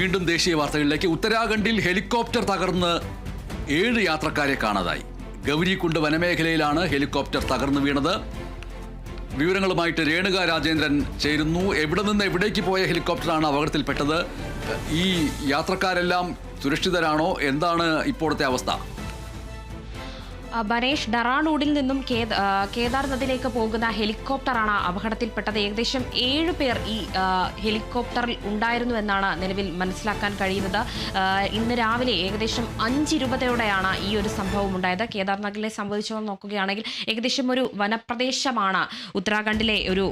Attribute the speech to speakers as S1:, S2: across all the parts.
S1: വീണ്ടും ദേശീയ വാർത്തകളിലേക്ക്. ഉത്തരാഖണ്ഡിൽ ഹെലികോപ്റ്റർ തകർന്ന് ഏഴ് യാത്രക്കാരെ കാണാതായി. ഗൗരികുണ്ട് വനമേഖലയിലാണ് ഹെലികോപ്റ്റർ തകർന്നു വീണത്. വിവരങ്ങളുമായിട്ട് രേണുക രാജേന്ദ്രൻ ചേരുന്നു. എവിടെ നിന്ന് എവിടേക്ക് പോയ ഹെലികോപ്റ്ററാണ് അപകടത്തിൽപ്പെട്ടത്? ഈ യാത്രക്കാരെല്ലാം സുരക്ഷിതരാണോ? എന്താണ് ഇപ്പോഴത്തെ അവസ്ഥ?
S2: ബനേഷ് ഡറാണൂഡിൽ നിന്നും കേദാർനാഥിലേക്ക് പോകുന്ന ഹെലികോപ്റ്ററാണ് അപകടത്തിൽപ്പെട്ടത്. ഏകദേശം ഏഴ് പേർ ഈ ഹെലികോപ്റ്ററിൽ ഉണ്ടായിരുന്നു എന്നാണ് നിലവിൽ മനസ്സിലാക്കാൻ കഴിയുന്നത്. ഇന്ന് രാവിലെ ഏകദേശം അഞ്ചിരുപതയോടെയാണ് ഈ ഒരു സംഭവം ഉണ്ടായത്. കേദാർനാഥിലെ സംബന്ധിച്ചോളം നോക്കുകയാണെങ്കിൽ ഏകദേശം ഒരു വനപ്രദേശമാണ്. ഉത്തരാഖണ്ഡിലെ ഒരു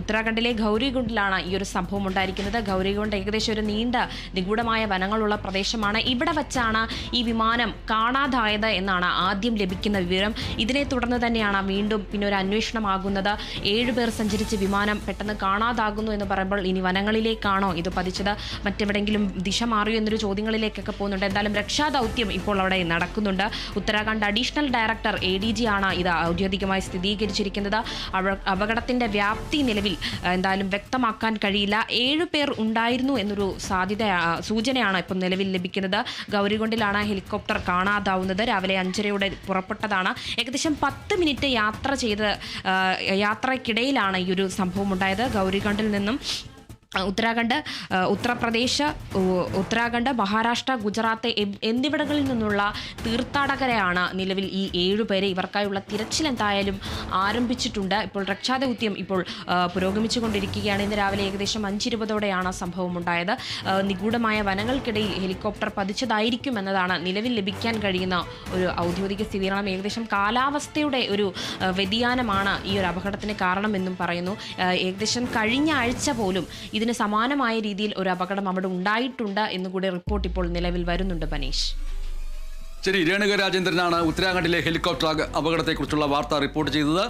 S2: ഉത്തരാഖണ്ഡിലെ ഗൗരികുണ്ടിലാണ് ഈ ഒരു സംഭവം ഉണ്ടായിരിക്കുന്നത്. ഗൗരികുണ്ട് ഏകദേശം ഒരു നീണ്ട നിഗൂഢമായ വനങ്ങളുള്ള പ്രദേശമാണ്. ഇവിടെ വച്ചാണ് ഈ വിമാനം കാണാതായത് എന്നാണ് ആദ്യം ലഭിക്കുന്ന വിവരം. ഇതിനെ തുടർന്ന് തന്നെയാണ് വീണ്ടും പിന്നെ ഒരു അന്വേഷണമാകുന്നത്. ഏഴുപേർ സഞ്ചരിച്ച വിമാനം പെട്ടെന്ന് കാണാതാകുന്നു എന്ന് പറയുമ്പോൾ ഇനി വനങ്ങളിലേക്കാണോ ഇത് പതിച്ചത്? മറ്റെവിടെങ്കിലും ദിശ മാറിയോ എന്നൊരു ചോദ്യങ്ങളിലേക്കൊക്കെ പോകുന്നുണ്ട്. എന്തായാലും രക്ഷാദൗത്യം ഇപ്പോൾ അവിടെ നടക്കുന്നുണ്ട്. Uttarakhand additional director A D G ആണ് ഇത് ഔദ്യോഗികമായി സ്ഥിരീകരിച്ചിരിക്കുന്നത്. അപകടത്തിന്റെ വ്യാപ്തി നിലവിൽ എന്തായാലും വ്യക്തമാക്കാൻ കഴിയില്ല. ഏഴു പേർ ഉണ്ടായിരുന്നു എന്നൊരു സാധ്യത സൂചനയാണ് ഇപ്പം നിലവിൽ ലഭിക്കുന്നത്. ഗൗരികൊണ്ടിലാണ് ഹെലികോപ്റ്റർ കാണാതാവുന്നത്. രാവിലെ അഞ്ചരയോടെ പുറപ്പെട്ടതാണ്. ഏകദേശം പത്ത് മിനിറ്റ് യാത്ര ചെയ്ത് യാത്രയ്ക്കിടയിലാണ് ഈ ഒരു സംഭവം ഉണ്ടായത്. ഗൗരികണ്ടിൽ നിന്നും ഉത്തരാഖണ്ഡ് ഉത്തർപ്രദേശ് ഉത്തരാഖണ്ഡ് മഹാരാഷ്ട്ര ഗുജറാത്ത് എന്നിവിടങ്ങളിൽ നിന്നുള്ള തീർത്ഥാടകരെയാണ് നിലവിൽ ഈ ഏഴുപേരെ ഇവർക്കായുള്ള തിരച്ചിൽ എന്തായാലും ആരംഭിച്ചിട്ടുണ്ട്. ഇപ്പോൾ രക്ഷാദൗത്യം ഇപ്പോൾ പുരോഗമിച്ചുകൊണ്ടിരിക്കുകയാണ്. ഇന്ന് രാവിലെ ഏകദേശം അഞ്ചിരുപതോടെയാണ് സംഭവം ഉണ്ടായത്. നിഗൂഢമായ വനങ്ങൾക്കിടയിൽ ഹെലികോപ്റ്റർ പതിച്ചതായിരിക്കും എന്നതാണ് നിലവിൽ ലഭിക്കാൻ കഴിയുന്ന ഒരു ഔദ്യോഗിക സ്ഥിരീകരണം ഏകദേശം കാലാവസ്ഥയുടെ ഒരു വ്യതിയാനമാണ് ഈ ഒരു അപകടത്തിന് കാരണമെന്നും പറയുന്നു. ഏകദേശം കഴിഞ്ഞ ആഴ്ച പോലും ഇതിന് സമാനമായ രീതിയിൽ ഒരു അപകടം അവിടെ ഉണ്ടായിട്ടുണ്ട് എന്നുകൂടി റിപ്പോർട്ട് ഇപ്പോൾ നിലവിൽ വരുന്നുണ്ട് ബനീഷ്
S1: ശരി രേണുക രാജേന്ദ്രനാണ് ഉത്തരാഖണ്ഡിലെ ഹെലികോപ്റ്റർ അപകടത്തെക്കുറിച്ചുള്ള വാർത്ത റിപ്പോർട്ട് ചെയ്തത്.